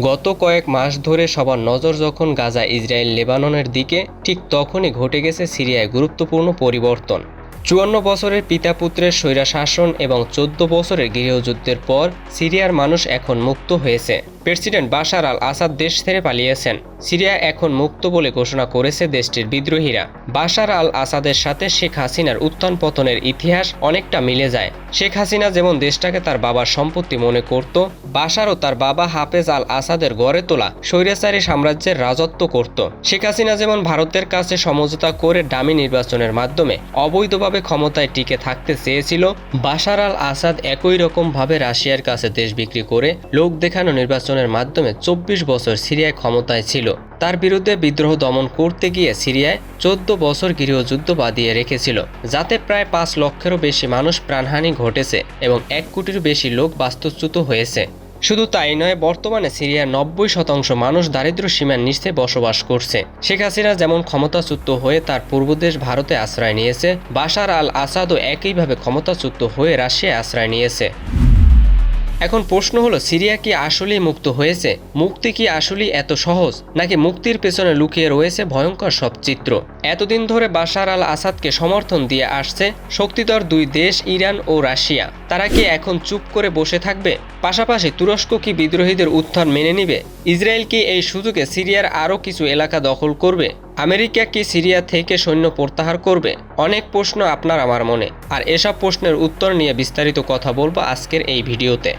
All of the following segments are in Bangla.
গত কয়েক মাস ধরে সবার নজর যখন গাজা, ইসরায়েল, লেবাননের দিকে, ঠিক তখনই ঘটে গেছে সিরিয়ায় গুরুত্বপূর্ণ পরিবর্তন। চুয়ান্ন বছরের পিতা পুত্রের স্বৈরাশাসন এবং চোদ্দ বছরের গৃহযুদ্ধের পর সিরিয়ার মানুষ এখন মুক্ত হয়েছে। প্রেসিডেন্ট বাশার আল আসাদ দেশ ছেড়ে পালিয়েছেন। সিরিয়া এখন মুক্ত বলে ঘোষণা করেছে দেশটির বিদ্রোহীরা। বাশার আল আসাদের সাথে শেখ হাসিনার উত্থান পতনের ইতিহাস অনেকটা মিলে যায়। শেখ হাসিনা যেমন দেশটাকে তার বাবার সম্পত্তি মনে করত, বাশারও তার বাবা হাফেজ আল আসাদের গড়ে তোলা স্বৈরাচারী সাম্রাজ্যের রাজত্ব করত। শেখ হাসিনা যেমন ভারতের কাছে সমঝোতা করে ডামি নির্বাচনের মাধ্যমে অবৈধভাবে ক্ষমতায় টিকে থাকতে চেয়েছিল, বাশার আল আসাদ একই রকমভাবে রাশিয়ার কাছে দেশ বিক্রি করে লোক দেখানো নির্বাচনের মাধ্যমে চব্বিশ বছর সিরিয়ায় ক্ষমতায় ছিল। তার বিরুদ্ধে বিদ্রোহ দমন করতে গিয়ে সিরিয়ায় চোদ্দ বছর গৃহযুদ্ধ বাদিয়ে রেখেছিল, যাতে প্রায় পাঁচ লক্ষেরও বেশি মানুষ প্রাণহানি ঘটেছে এবং এক কোটির বেশি লোক বাস্তুচ্যুত হয়েছে। শুধু তাই নয়, বর্তমানে সিরিয়ার নব্বই শতাংশ মানুষ দারিদ্র সীমার নিচে বসবাস করছে। শেখ হাসিনা যেমন ক্ষমতাচ্যুত হয়ে তার পূর্বদেশ ভারতে আশ্রয় নিয়েছে, বাশার আল আসাদও একইভাবে ক্ষমতাচ্যুত হয়ে রাশিয়ায় আশ্রয় নিয়েছে। এখন প্রশ্ন হলো, সিরিয়া কি আসলেই মুক্ত হয়েছে? মুক্তি কি আসলেই এত সহজ? নাকি মুক্তির পেছনে লুকিয়ে রয়েছে ভয়ঙ্কর সব চিত্র? এতদিন ধরে বাশার আল আসাদকে সমর্থন দিয়ে আসছে শক্তিধর দুই দেশ, ইরান ও রাশিয়া। তারা কি এখন চুপ করে বসে থাকবে? পাশাপাশি তুরস্ক কি বিদ্রোহীদের উত্থান মেনে নিবে? ইসরায়েল কি এই সুযোগে সিরিয়ার আরও কিছু এলাকা দখল করবে? আমেরিকা কি সিরিয়া থেকে সৈন্য প্রত্যাহার করবে? অনেক প্রশ্ন আপনার আমার মনে। আর এসব প্রশ্নের উত্তর নিয়ে বিস্তারিত কথা বলব আজকের এই ভিডিওতে।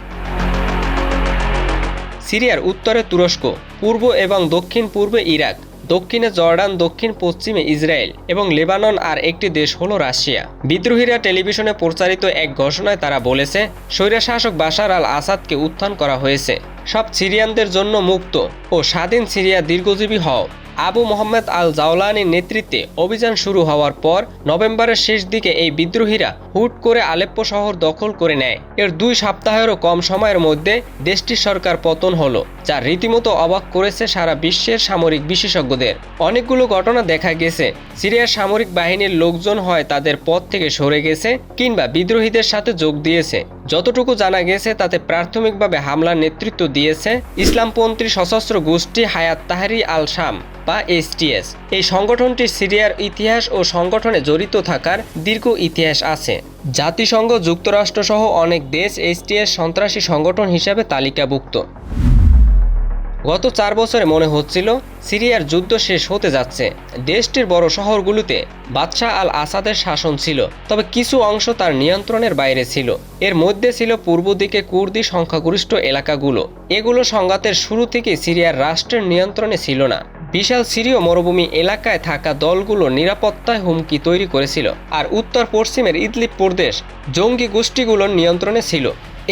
সিরিয়ার উত্তরে তুরস্ক, পূর্ব এবং দক্ষিণ পূর্বে ইরাক, দক্ষিণে জর্ডান, দক্ষিণ পশ্চিমে ইসরায়েল এবং লেবানন আর একটি দেশ হলো রাশিয়া। বিদ্রোহীরা টেলিভিশনে প্রচারিত এক ঘোষণায় তারা বলেছে, স্বৈরশাসক বাশার আল আসাদকে উত্থান করা হয়েছে। সব সিরিয়ানদের জন্য মুক্ত ও স্বাধীন সিরিয়া দীর্ঘজীবী হও। আবু মোহাম্মদ আল জাওলানির নেতৃত্বে অভিযান শুরু হওয়ার পর নভেম্বরের শেষ দিকে এই বিদ্রোহীরা হুট করে আলেপ্পো শহর দখল করে নেয়। এর দুই সপ্তাহেরও কম সময়ের মধ্যে দেশটির সরকার পতন হলো, যা রীতিমতো অবাক করেছে সারা বিশ্বের সামরিক বিশেষজ্ঞদের। অনেকগুলো ঘটনা দেখা গেছে, সিরিয়ার সামরিক বাহিনীর লোকজন হয় তাদের পথ থেকে সরে গেছে কিংবা বিদ্রোহীদের সাথে যোগ দিয়েছে। যতটুকু জানা গেছে, তাতে প্রাথমিকভাবে হামলার নেতৃত্ব দিয়েছে ইসলামপন্থী সশস্ত্র গোষ্ঠী হায়াত তাহারি আল শাম বা এসটিএস এই সংগঠনটি সিরিয়ার ইতিহাস ও সংগঠনে জড়িত থাকার দীর্ঘ ইতিহাস আছে। জাতিসংঘ, যুক্তরাষ্ট্রসহ অনেক দেশ এসটিএস সন্ত্রাসী সংগঠন হিসাবে তালিকাভুক্ত। গত চার বছরে মনে হচ্ছিল সিরিয়ার যুদ্ধ শেষ হতে যাচ্ছে। দেশটির বড় শহরগুলোতে বাদশাহ আল আসাদের শাসন ছিল, তবে কিছু অংশ তার নিয়ন্ত্রণের বাইরে ছিল। এর মধ্যে ছিল পূর্ব দিকে কুর্দি সংখ্যাগরিষ্ঠ এলাকাগুলো। এগুলো সংঘাতের শুরু থেকে সিরিয়ার রাষ্ট্রের নিয়ন্ত্রণে ছিল না। বিশাল সিরীয় মরুভূমি এলাকায় থাকা দলগুলো নিরাপত্তায় হুমকি তৈরি করেছিল, আর উত্তর পশ্চিমের ইদলিব প্রদেশ জঙ্গি গোষ্ঠীগুলোর নিয়ন্ত্রণে ছিল।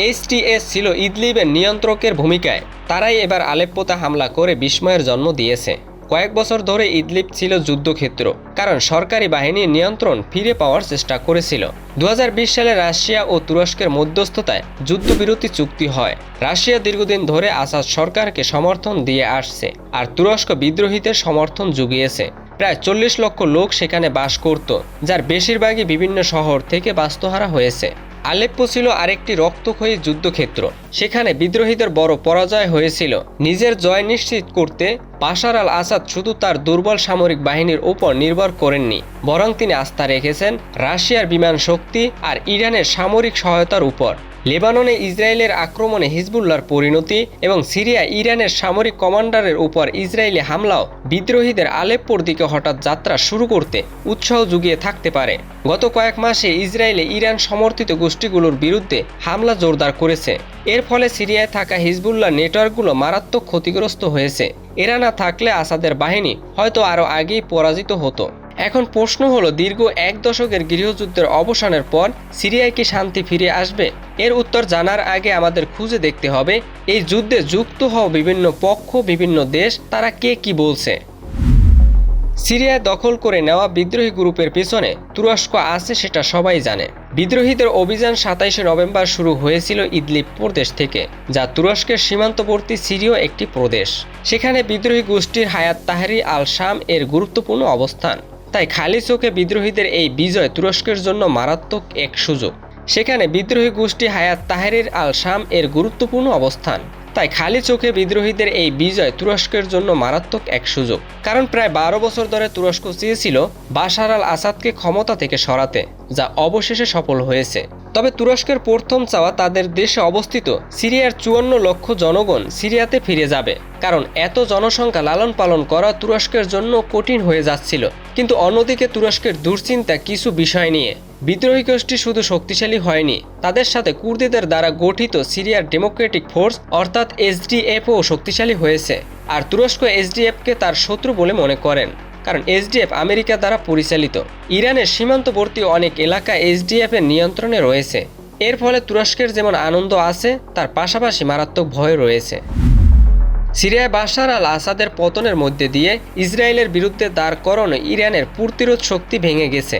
এইচটিএস ছিল ইদলিবের নিয়ন্ত্রকের ভূমিকায়। তারাই এবার আলেপ্পোতে হামলা করে বিস্ময়ের জন্ম দিয়েছে। কয়েক বছর ধরে ইদলিপ ছিল যুদ্ধক্ষেত্র, কারণ সরকারি বাহিনীর নিয়ন্ত্রণ ফিরে পাওয়ার চেষ্টা করেছিল। দু হাজার বিশ সালে রাশিয়া ও তুরস্কের মধ্যস্থতায় যুদ্ধবিরতি চুক্তি হয়। রাশিয়া দীর্ঘদিন ধরে আসাদ সরকারকে সমর্থন দিয়ে আসছে, আর তুরস্ক বিদ্রোহীদের সমর্থন জুগিয়েছে। প্রায় চল্লিশ লক্ষ লোক সেখানে বাস করত, যার বেশিরভাগই বিভিন্ন শহর থেকে বাস্তুহারা হয়েছে। আলেপ্পো ছিল আরেকটি রক্তক্ষয়ী যুদ্ধক্ষেত্র। সেখানে বিদ্রোহীদের বড় পরাজয় হয়েছিল। নিজের জয় নিশ্চিত করতে বাশার আল আসাদ শুধু তার দুর্বল সামরিক বাহিনীর উপর নির্ভর করেননি, বরং তিনি আস্থা রেখেছেন রাশিয়ার বিমান শক্তি আর ইরানের সামরিক সহায়তার উপর। লেবাননে ইসরায়েলের আক্রমণে হিজবুল্লার পরিণতি এবং সিরিয়া ইরানের সামরিক কমান্ডারের উপর ইসরায়েলি হামলাও বিদ্রোহীদের আলেপ্পোর দিকে হঠাৎ যাত্রা শুরু করতে উৎসাহ যুগিয়ে থাকতে পারে। গত কয়েক মাসে ইসরায়েলে ইরান সমর্থিত গোষ্ঠীগুলোর বিরুদ্ধে হামলা জোরদার করেছে। এর ফলে সিরিয়ায় থাকা হিজবুল্লাহ নেটওয়ার্কগুলো মারাত্মক ক্ষতিগ্রস্ত হয়েছে। এরা না থাকলে আসাদের বাহিনী হয়তো আরও আগেই পরাজিত হতো। এখন প্রশ্ন হলো, দীর্ঘ এক দশকের গৃহযুদ্ধের অবসানের পর সিরিয়ায় কি শান্তি ফিরে আসবে? এর উত্তর জানার আগে আমাদের খুঁজে দেখতে হবে, এই যুদ্ধে যুক্ত হওয়া বিভিন্ন পক্ষ, বিভিন্ন দেশ, তারা কে কি বলছে? সিরিয়ায় দখল করে নেওয়া বিদ্রোহী গ্রুপের পেছনে তুরস্ক আছে সেটা সবাই জানে। বিদ্রোহীদের অভিযান সাতাইশে নভেম্বর শুরু হয়েছিল ইদলিব প্রদেশ থেকে, যা তুরস্কের সীমান্তবর্তী সিরীয় একটি প্রদেশ। সেখানে বিদ্রোহী গোষ্ঠীর হায়াত তাহারি আল শাম এর গুরুত্বপূর্ণ অবস্থান। তাই খালি চোখে বিদ্রোহীদের এই বিজয় তুরস্কের জন্য মারাত্মক এক সুযোগ। সেখানে বিদ্রোহী গোষ্ঠী হায়াত তাহেরের আল শাম এর গুরুত্বপূর্ণ অবস্থান। তাই খালি চোখে বিদ্রোহীদের এই বিজয় তুরস্কের জন্য মারাত্মক এক সুযোগ। কারণ প্রায় বারো বছর ধরে তুরস্ক চেয়েছিল বাশার আল আসাদকে ক্ষমতা থেকে সরাতে, যা অবশেষে সফল হয়েছে। তবে তুরস্কের প্রথম চাওয়া তাদের দেশে অবস্থিত। সিরিয়ার চুয়ান্ন লক্ষ জনগণ সিরিয়াতে ফিরে যাবে। কারণ এত জনসংখ্যা লালন পালন করা তুরস্কের জন্য কঠিন হয়ে যাচ্ছিল। কিন্তু অন্যদিকে তুরস্কের দুশ্চিন্তা কিছু বিষয় নিয়ে। বিদ্রোহী গোষ্ঠী শুধু শক্তিশালী হয়নি, তাদের সাথে কুর্দিদের দ্বারা গঠিত সিরিয়ার ডেমোক্রেটিক ফোর্স অর্থাৎ এসডিএফও শক্তিশালী হয়েছে। আর তুরস্ক এসডিএফকে তার শত্রু বলে মনে করেন। কারণ এসডিএফ আমেরিকা দ্বারা পরিচালিত। ইরানের সীমান্তবর্তী অনেক এলাকা এসডিএফ এর নিয়ন্ত্রণে রয়েছে। এর ফলে তুরস্কের যেমন আনন্দ আছে, তার পাশাপাশি মারাত্মক ভয় রয়েছে। সিরিয়ায় বাশার আল আসাদের পতনের মধ্যে দিয়ে ইসরায়েলের বিরুদ্ধে দাঁড় করানো ইরানের প্রতিরোধ শক্তি ভেঙে গেছে।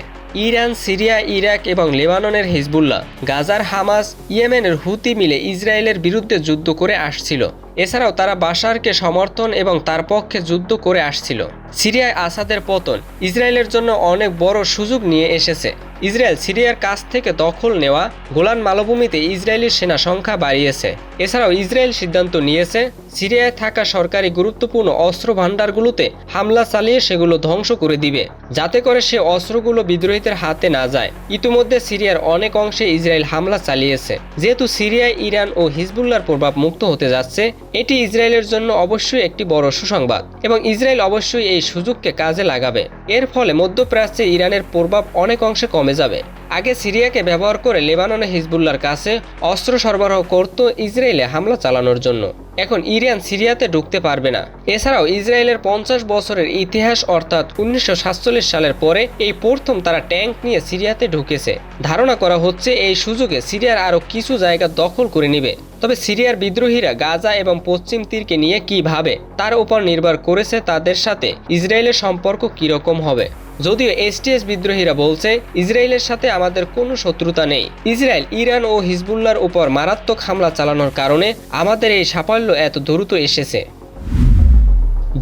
ইরান, সিরিয়া, ইরাক এবং লেবাননের হিজবুল্লাহ, গাজার হামাস, ইয়েমেনের হুতি মিলে ইসরায়েলের বিরুদ্ধে যুদ্ধ করে আসছিল। এছাড়াও তারা বাশারকে সমর্থন এবং তার পক্ষে যুদ্ধ করে আসছিল। সিরিয়ায় আসাদের পতন ইসরায়েলের জন্য অনেক বড় সুযোগ নিয়ে এসেছে। ইসরায়েল সিরিয়ার কাছ থেকে দখল নেওয়া গোলান মালভূমিতে ইসরায়েলি সেনা সংখ্যা বাড়িয়েছে। এছাড়াও ইসরায়েল সিদ্ধান্ত নিয়েছে, সিরিয়ায় থাকা সরকারি গুরুত্বপূর্ণ অস্ত্র ভাণ্ডারগুলোতে হামলা চালিয়ে সেগুলো ধ্বংস করে দিবে, যাতে করে সে অস্ত্রগুলো বিদ্রোহীদের হাতে না যায়। ইতিমধ্যে সিরিয়ার অনেক অংশে ইসরায়েল হামলা চালিয়েছে। যেহেতু সিরিয়ায় ইরান ও হিজবুল্লার প্রভাব মুক্ত হতে যাচ্ছে এটি ইসরায়েলের জন্য অবশ্যই একটি বড় সুসংবাদ এবং ইসরায়েল অবশ্যই এই সুযোগকে কাজে লাগাবে। এর ফলে মধ্যপ্রাচ্যে ইরানের প্রভাব অনেক অংশে কমে যাবে। আগে সিরিয়াকে ব্যবহার করে লেবাননে হিজবুল্লার কাছে অস্ত্র সরবরাহ করত ইসরায়েলে হামলা চালানোর জন্য। এখন ইরান সিরিয়াতে ঢুকতে পারবে না। এছাড়াও ইসরায়েলের পঞ্চাশ বছরের ইতিহাস অর্থাৎ উনিশশো সাতচল্লিশ সালের পরে এই প্রথম তারা ট্যাঙ্ক নিয়ে সিরিয়াতে ঢুকেছে। ধারণা করা হচ্ছে এই সুযোগে সিরিয়ার আরও কিছু জায়গা দখল করে নেবে। তবে সিরিয়ার বিদ্রোহীরা গাজা এবং পশ্চিম তীরকে নিয়ে কি ভাবে, তার উপর নির্ভর করেছে তাদের সাথে ইসরায়েলের সম্পর্ক কীরকম হবে। যদিও এসটিএস বিদ্রোহীরা বলছে, ইসরায়েলের সাথে আমাদের কোনো শত্রুতা নেই। ইসরায়েল, ইরান ও হিজবুল্লার উপর মারাত্মক হামলা চালানোর কারণে আমাদের এই সাফল্য এত দ্রুত এসেছে।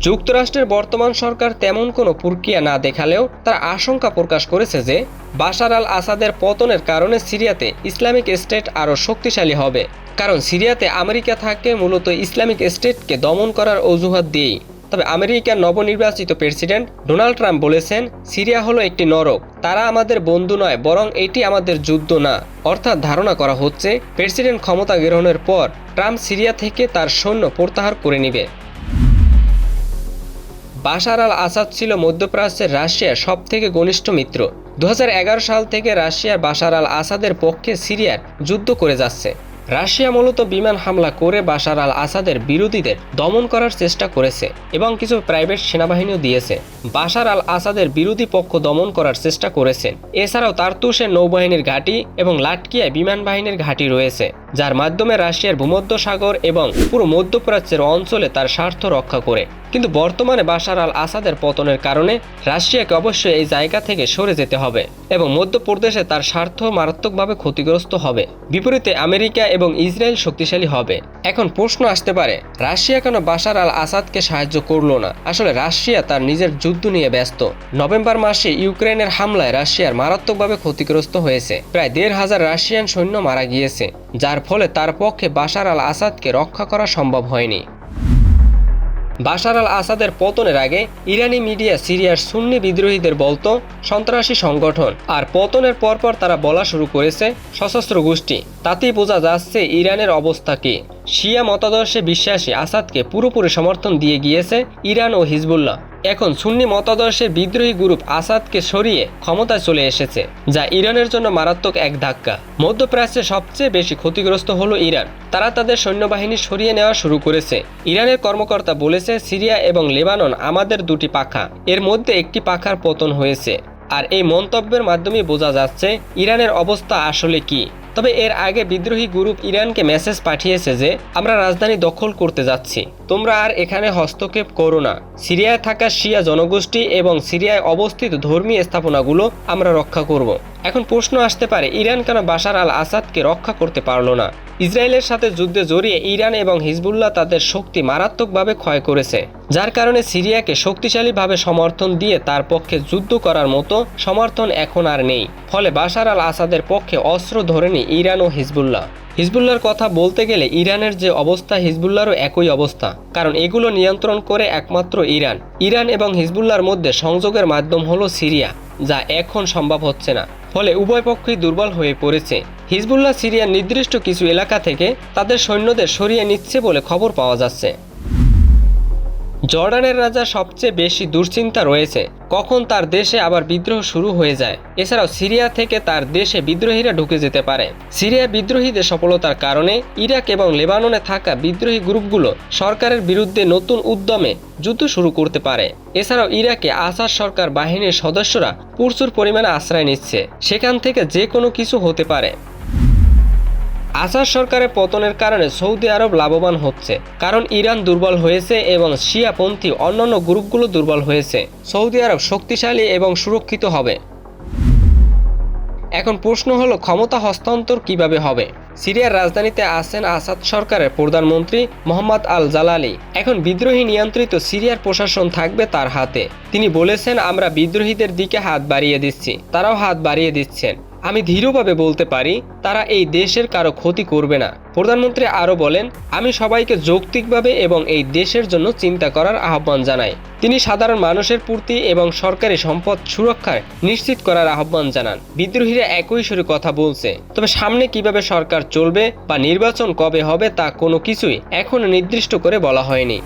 যুক্তরাষ্ট্রের বর্তমান সরকার তেমন কোনো প্রক্রিয়া না দেখালেও তার আশঙ্কা প্রকাশ করেছে যে, বাশার আল আসাদের পতনের কারণে সিরিয়াতে ইসলামিক স্টেট আরও শক্তিশালী হবে। কারণ সিরিয়াতে আমেরিকা থাকে মূলত ইসলামিক স্টেটকে দমন করার অজুহাত দিয়েই। তবে আমেরিকার নবনির্বাচিত প্রেসিডেন্ট ডোনাল্ড ট্রাম্প বলেছেন, সিরিয়া হলো একটি নরক। তারা আমাদের বন্ধু নয়, বরং এটি আমাদের যুদ্ধ না। অর্থাৎ ধারণা করা হচ্ছে, প্রেসিডেন্ট ক্ষমতা গ্রহণের পর ট্রাম্প সিরিয়া থেকে তার সৈন্য প্রত্যাহার করে নেবে। বাশার আল আসাদ ছিল মধ্যপ্রাচ্যের রাশিয়ার সবথেকে ঘনিষ্ঠ মিত্র। দু হাজার এগারো সাল থেকে রাশিয়ার বাশার আল আসাদের পক্ষে সিরিয়ার যুদ্ধ করে যাচ্ছে। রাশিয়া মূলত বিমান হামলা করে বাশার আল আসাদের বিরোধীদের দমন করার চেষ্টা করেছে এবং কিছু প্রাইভেট সেনাবাহিনীও দিয়েছে। বাশার আল আসাদের বিরোধী পক্ষ দমন করার চেষ্টা করেছেন এছাড়াও তারতুসের নৌবাহিনীর ঘাঁটি এবং লাটকিয়ায় বিমান বাহিনীর ঘাঁটি রয়েছে, যার মাধ্যমে রাশিয়ার ভূমধ্য সাগর এবং পুরো মধ্যপ্রাচ্যের অঞ্চলে তার স্বার্থ রক্ষা করে। কিন্তু বর্তমানে বাশার আল আসাদের পতনের কারণে রাশিয়াকে অবশ্যই এই জায়গা থেকে সরে যেতে হবে এবং মধ্যপ্রদেশে তার স্বার্থ মারাত্মকভাবে ক্ষতিগ্রস্ত হবে। বিপরীতে আমেরিকা এবং ইসরায়েল শক্তিশালী হবে। এখন প্রশ্ন আসতে পারে, রাশিয়া কেন বাশার আল আসাদকে সাহায্য করল না? আসলে রাশিয়া তার নিজের যুদ্ধ নিয়ে ব্যস্ত। নভেম্বর মাসে ইউক্রেনের হামলায় রাশিয়ার মারাত্মকভাবে ক্ষতিগ্রস্ত হয়েছে। প্রায় দেড় হাজার রাশিয়ান সৈন্য মারা গিয়েছে, যার ফলে তার পক্ষে বাশার আল আসাদকে রক্ষা করা সম্ভব হয়নি। বাশার আল আসাদের পতনের আগে ইরানি মিডিয়া সিরিয়ার সুন্নি বিদ্রোহীদের বলতো, সন্ত্রাসী সংগঠন। আর পতনের পরপর তারা বলা শুরু করেছে, সশস্ত্র গোষ্ঠী। তাতেই বোঝা যাচ্ছে ইরানের অবস্থা কি। শিয়া মতাদর্শে বিশ্বাসী আসাদকে পুরোপুরি সমর্থন দিয়ে গিয়েছে ইরান ও হিজবুল্লাহ। এখন সুন্নি মতাদর্শের বিদ্রোহী গ্রুপ আসাদকে সরিয়ে ক্ষমতায় চলে এসেছে, যা ইরানের জন্য মারাত্মক এক ধাক্কা। মধ্যপ্রাচ্যে সবচেয়ে বেশি ক্ষতিগ্রস্ত হলো ইরান। তারা তাদের সৈন্যবাহিনী সরিয়ে নেওয়া শুরু করেছে। ইরানের কর্মকর্তা বলেছে, সিরিয়া এবং লেবানন আমাদের দুটি পাখা। এর মধ্যে একটি পাখার পতন হয়েছে। আর এই মন্তব্যের মাধ্যমে বোঝা যাচ্ছে, ইরানের অবস্থা আসলে কি। তবে এর আগে বিদ্রোহী গ্রুপ ইরানকে মেসেজ পাঠিয়েছে যে, আমরা রাজধানী দখল করতে যাচ্ছি। তোমরা আর এখানে হস্তক্ষেপ করো না। সিরিয়ায় থাকা শিয়া জনগোষ্ঠী এবং সিরিয়ায় অবস্থিত ধর্মীয় স্থাপনাগুলো আমরা রক্ষা করব। এখন প্রশ্ন আসতে পারে, ইরান কেন বাশার আল আসাদকে রক্ষা করতে পারল না? ইসরায়েলের সাথে যুদ্ধে জড়িয়ে ইরান এবং হিজবুল্লাহ তাদের শক্তি মারাত্মকভাবে ক্ষয় করেছে। যার কারণে সিরিয়াকে শক্তিশালীভাবে সমর্থন দিয়ে তার পক্ষে যুদ্ধ করার মতো সমর্থন এখন আর নেই। ফলে বাশার আল আসাদের পক্ষে অস্ত্র ধরেনি ইরান ও হিজবুল্লাহ। হিজবুল্লাহর কথা বলতে গেলে ইরানের যে অবস্থা, হিজবুল্লাহরও একই অবস্থা। কারণ এগুলো নিয়ন্ত্রণ করে একমাত্র ইরান। ইরান এবং হিজবুল্লাহর মধ্যে সংযোগের মাধ্যম হলো সিরিয়া, যা এখন সম্ভব হচ্ছে না। ফলে উভয় পক্ষই দুর্বল হয়ে পড়েছে। হিজবুল্লাহ সিরিয়ার নির্দিষ্ট কিছু এলাকা থেকে তাদের সৈন্যদের সরিয়ে নিচ্ছে বলে খবর পাওয়া যাচ্ছে। জর্ডানের রাজা সবচেয়ে বেশি দুশ্চিন্তা রয়েছে। কখন তার দেশে আবার বিদ্রোহ শুরু হয়ে যায়। এছাড়াও সিরিয়া থেকে তার দেশে বিদ্রোহীরা ঢুকে যেতে পারে। সিরিয়া বিদ্রোহীদের সফলতার কারণে ইরাক এবং লেবাননে থাকা বিদ্রোহী গ্রুপগুলো সরকারের বিরুদ্ধে নতুন উদ্যমে যুদ্ধ শুরু করতে পারে। এছাড়াও ইরাকে আসাদ সরকার বাহিনীর সদস্যরা প্রচুর পরিমাণে আশ্রয় নিচ্ছে। সেখান থেকে যে কোনো কিছু হতে পারে। আসাদ সরকারের পতনের কারণে সৌদি আরব লাভবান হচ্ছে, কারণ ইরান দুর্বল হয়েছে এবং শিয়াপন্থী অন্যান্য গ্রুপগুলো দুর্বল হয়েছে। সৌদি আরব শক্তিশালী এবং সুরক্ষিত হবে। এখন প্রশ্ন হলো, ক্ষমতা হস্তান্তর কীভাবে হবে? সিরিয়ার রাজধানীতে আছেন আসাদ সরকারের প্রধানমন্ত্রী মোহাম্মদ আল জালালি এখন বিদ্রোহী নিয়ন্ত্রিত সিরিয়ার প্রশাসন থাকবে তার হাতে। তিনি বলেছেন, আমরা বিদ্রোহীদের দিকে হাত বাড়িয়ে দিচ্ছি, তারাও হাত বাড়িয়ে দিচ্ছেন। আমি ধীরভাবে বলতে পারি, তারা এই দেশের কারও ক্ষতি করবে না। প্রধানমন্ত্রী আরও বলেন, আমি সবাইকে যৌক্তিকভাবে এবং এই দেশের জন্য চিন্তা করার আহ্বান জানাই। তিনি সাধারণ মানুষের পূর্তি এবং সরকারি সম্পদ সুরক্ষায় নিশ্চিত করার আহ্বান জানান। বিদ্রোহীরা একই সুরে কথা বলছে, তবে সামনে কীভাবে সরকার চলবে বা নির্বাচন কবে হবে তা কোনো কিছুই এখনও নির্দিষ্ট করে বলা হয়নি।